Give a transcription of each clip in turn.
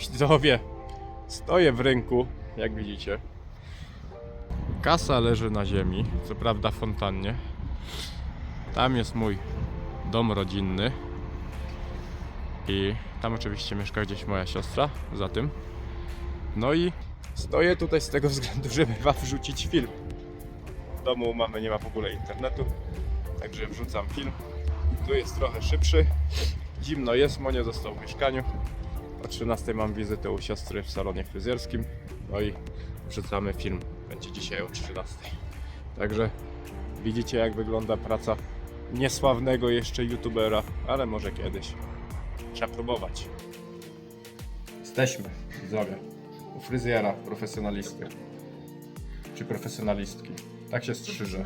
Widzowie, stoję w rynku, jak widzicie. Kasa leży na ziemi, co prawda fontannie. Tam jest mój dom rodzinny. I tam oczywiście mieszka gdzieś moja siostra, za tym. No i stoję tutaj z tego względu, żeby wam wrzucić film. W domu mamy nie ma w ogóle internetu, także wrzucam film. Tu jest trochę szybszy. Zimno jest, Monio został w mieszkaniu. O 13 mam wizytę u siostry w salonie fryzjerskim. No i wrzucamy film. Będzie dzisiaj o 13. Także widzicie jak wygląda praca niesławnego jeszcze youtubera, ale może kiedyś. Trzeba próbować. Jesteśmy, widzowie. U fryzjera, profesjonalisty. Czy profesjonalistki. Tak się strzyże.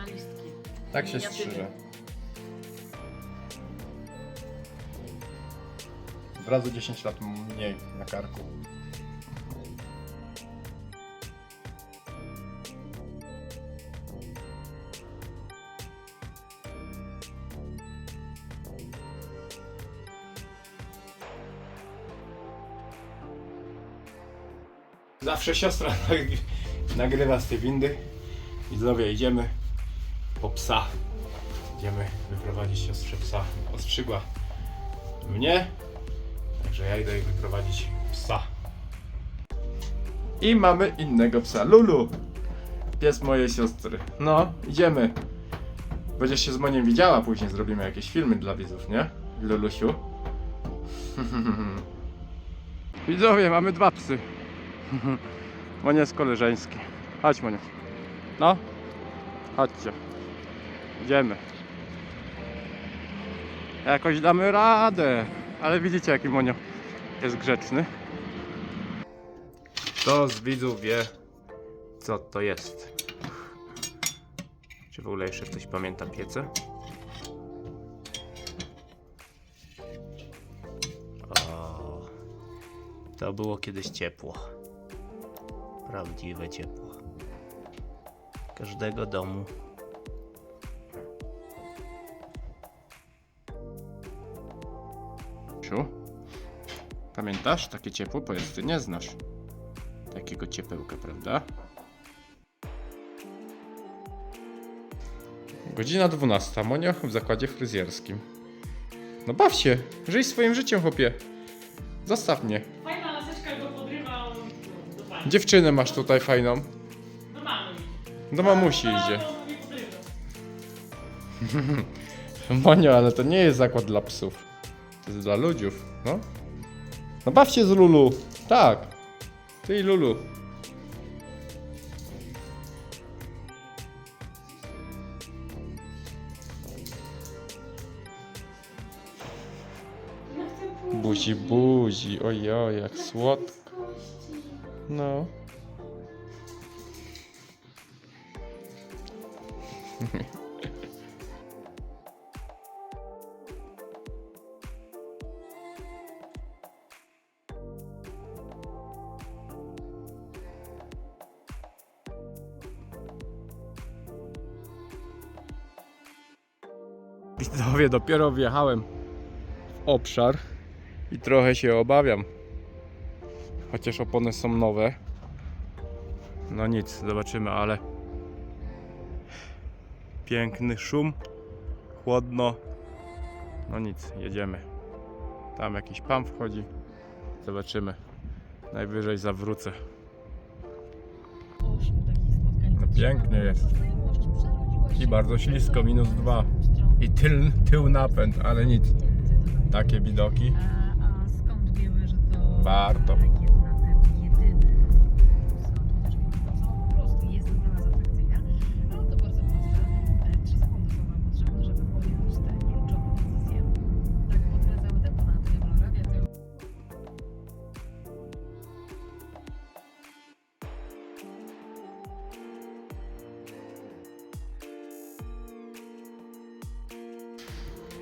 Tak się strzyże. Od razu 10 lat mniej na karku. Zawsze siostra nagrywa z tej windy. Widzowie, idziemy po psa. Idziemy wyprowadzić siostrze psa. Ostrzygła mnie, także ja idę wyprowadzić psa. I mamy innego psa, Lulu. Pies mojej siostry. No, idziemy. Będziesz się z Moniem widziała, później zrobimy jakieś filmy dla widzów, nie? Lulusiu. Widzowie, mamy dwa psy. Monia jest koleżeński. Chodź Monia. No, chodźcie. Idziemy. Jakoś damy radę. Ale widzicie jaki Monio jest grzeczny. Kto z widzów wie co to jest? Czy w ogóle jeszcze ktoś pamięta piece? O, to było kiedyś ciepło. Prawdziwe ciepło. Każdego domu Pamiętasz takie ciepło? Powiedz, ty nie znasz takiego ciepełka, prawda? Godzina 12. Monia w zakładzie fryzjerskim. No baw się, żyj swoim życiem, chłopie. Zostaw mnie. Fajna laseczka go podrywa do pani. Dziewczynę masz tutaj fajną. Do mamy. Do mamusi No, idzie. to mnie podrywa. Monio, ale to nie jest zakład dla psów. To jest dla ludziów, no. No baw się z Lulu. Tak. Ty i Lulu. Buzi, buzi. Ojoj, jak słodko. No. Widzowie, dopiero wjechałem w obszar i trochę się obawiam. Chociaż opony są nowe. No nic, zobaczymy, ale piękny szum, chłodno. No nic, jedziemy. Tam jakiś pan wchodzi. Zobaczymy. Najwyżej zawrócę. No pięknie jest. I bardzo ślisko, minus dwa. I tyl, tył napęd, ale nic. Takie widoki. A, a skąd wiemy, że to Warto.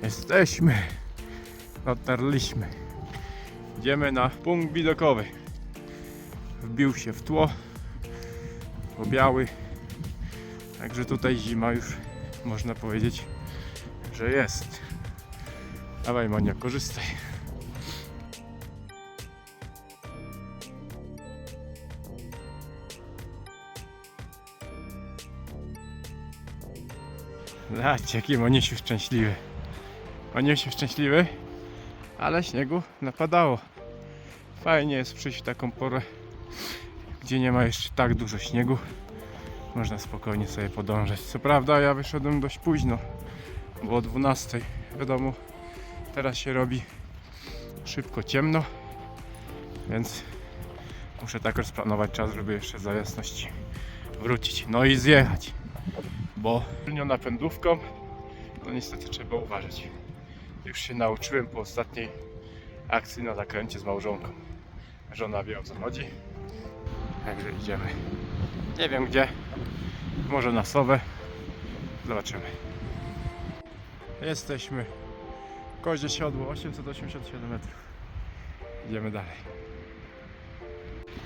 Jesteśmy. Dotarliśmy. Idziemy na punkt widokowy. Wbił się w tło. Pobiały. Także tutaj zima już można powiedzieć, że jest. Dawaj Monia, korzystaj. Zobaczcie, jakie Moniesiu szczęśliwy. Monisiu szczęśliwy, ale śniegu napadało. Fajnie jest przyjść w taką porę, gdzie nie ma jeszcze tak dużo śniegu. Można spokojnie sobie podążać. Co prawda ja wyszedłem dość późno, bo o 12 wiadomo, teraz się robi szybko ciemno, więc muszę tak rozplanować czas, żeby jeszcze za jasności wrócić. No i zjechać, bo napędówką, no niestety trzeba uważać. Już się nauczyłem po ostatniej akcji na zakręcie z małżonką. Żona wie o co chodzi. Także idziemy. Nie wiem gdzie. Może na Sowę. Zobaczymy. Jesteśmy. Kozie siodło 887 metrów. Idziemy dalej.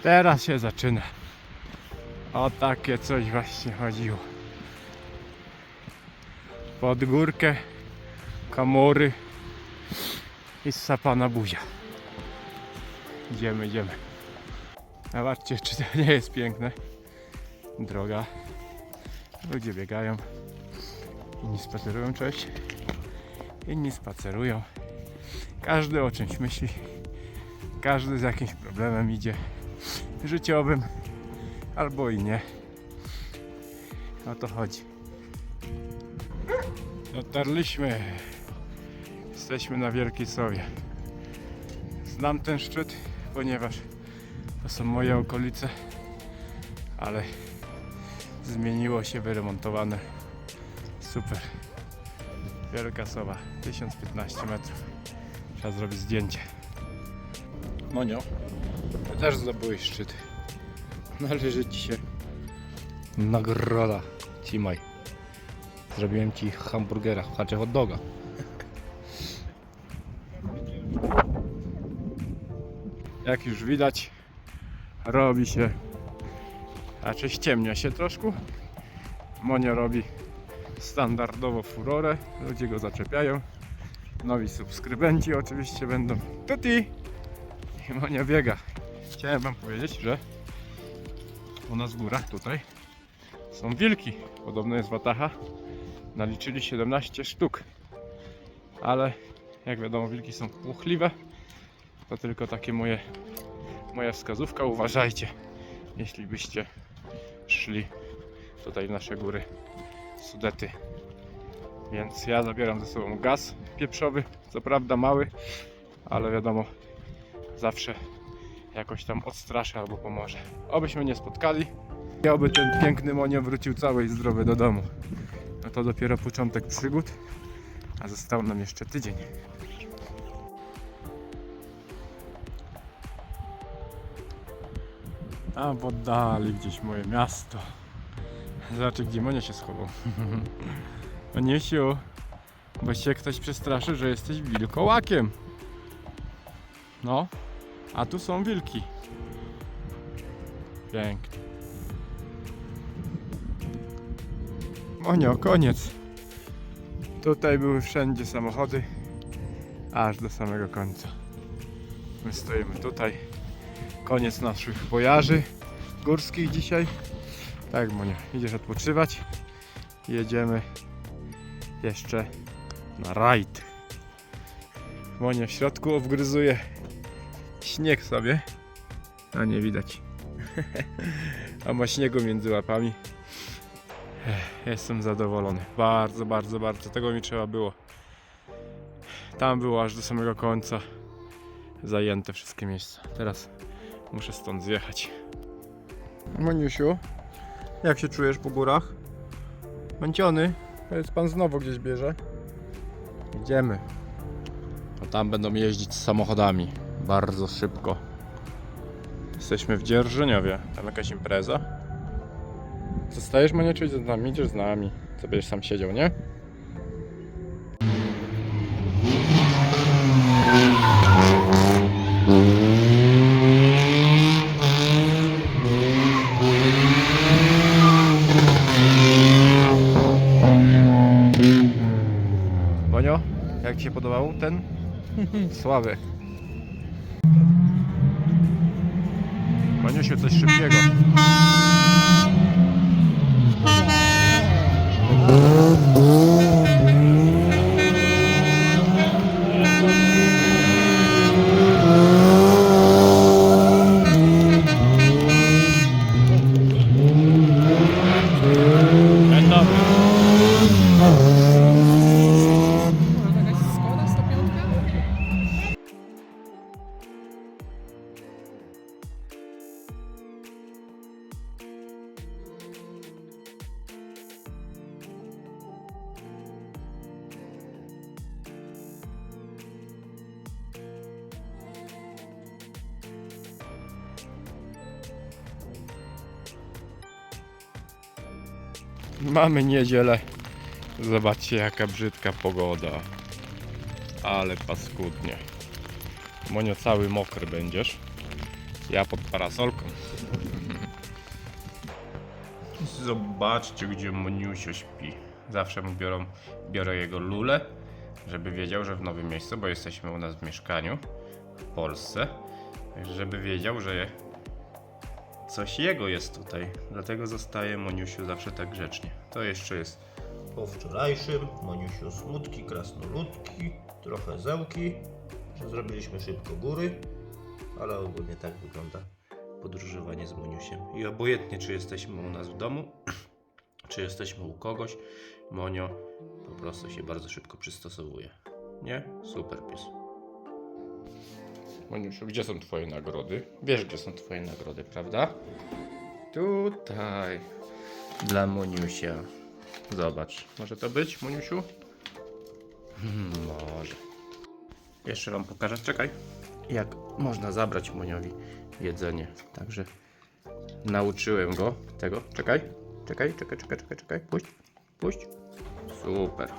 Teraz się zaczyna. O takie coś właśnie chodziło. Pod górkę, kamory i sapana buzia. Idziemy, idziemy. Zobaczcie, czy to nie jest piękne. Droga. Ludzie biegają. Inni spacerują, cześć. Inni spacerują. Każdy o czymś myśli. Każdy z jakimś problemem idzie. Życiowym. Albo i nie. O to chodzi. Dotarliśmy. Jesteśmy na Wielkiej Sowie. Znam ten szczyt, ponieważ to są moje okolice, ale zmieniło się, wyremontowane. Super. Wielka Sowa, 1015 metrów. Trzeba zrobić zdjęcie. Monio, ty też zdobyłeś szczyt. Należy ci się nagroda. Cimaj. Zrobiłem ci hamburgera, znaczy hot doga. Jak już widać, robi się, znaczy ściemnia się troszkę. Monio robi standardowo furorę, ludzie go zaczepiają. Nowi subskrybenci oczywiście będą. Tuti! I Monio biega. Chciałem wam powiedzieć, że u nas w górach tutaj są wilki. Podobno jest wataha. Naliczyli 17 sztuk. Ale jak wiadomo wilki są płochliwe. To tylko takie moje moja wskazówka. Uważajcie, jeśli byście szli tutaj w nasze góry Sudety. Więc ja zabieram ze sobą gaz pieprzowy, co prawda mały, ale wiadomo, zawsze jakoś tam odstraszy albo pomoże. Obyśmy nie spotkali i oby ten piękny Monio wrócił cały i zdrowy do domu. No to dopiero początek przygód, a został nam jeszcze tydzień. A w oddali gdzieś moje miasto. Zobaczcie gdzie Monia się schował. Oniesiu, bo się ktoś przestraszy, że jesteś wilkołakiem. No, a tu są wilki. Pięknie. Monio, koniec. Tutaj były wszędzie samochody, aż do samego końca. My stoimy tutaj. Koniec naszych wojaży górskich dzisiaj. Tak, Monia, idziesz odpoczywać. Jedziemy jeszcze na rajd. Monia w środku obgryzuje śnieg sobie. A nie widać. A ma śniegu między łapami. Jestem zadowolony. Bardzo, bardzo, bardzo. Tego mi trzeba było. Tam było aż do samego końca zajęte wszystkie miejsca. Teraz muszę stąd zjechać. Moniusiu, jak się czujesz po górach? Męciony? Jest pan znowu gdzieś bierze? Idziemy. A tam będą jeździć z samochodami. Bardzo szybko. Jesteśmy w Dzierżyniowie. Tam jakaś impreza. Zostajesz czy z nami? Idziesz z nami. Co będziesz sam siedział, nie? Monio, jak się podobał ten? Sławy. Moniusiu, coś szybkiego. Mamy niedzielę. Zobaczcie jaka brzydka pogoda. Ale paskudnie. Monio cały mokry będziesz. Ja pod parasolką. Zobaczcie gdzie Moniusio śpi. Zawsze mu biorą, biorę jego lulę, żeby wiedział, że w nowym miejscu, bo jesteśmy u nas w mieszkaniu w Polsce. Żeby wiedział, że coś jego jest tutaj. Dlatego zostaje Moniusiu zawsze tak grzecznie. To jeszcze jest Po wczorajszym Moniusiu smutki, krasnoludki, trochę zełki, że zrobiliśmy szybko góry, ale ogólnie tak wygląda podróżowanie z Moniusiem. I obojętnie czy jesteśmy u nas w domu, czy jesteśmy u kogoś, Monio po prostu się bardzo szybko przystosowuje. Nie? Super pies. Moniusiu, gdzie są twoje nagrody? Wiesz, gdzie są twoje nagrody, prawda? Tutaj. Dla Moniusia. Zobacz. Może to być, Moniusiu? Hmm, może. Jeszcze wam pokażę, czekaj. Jak można zabrać Moniowi jedzenie. Także nauczyłem go tego. Czekaj. Czekaj, czekaj, czekaj, czekaj, czekaj. Puść. Puść. Super.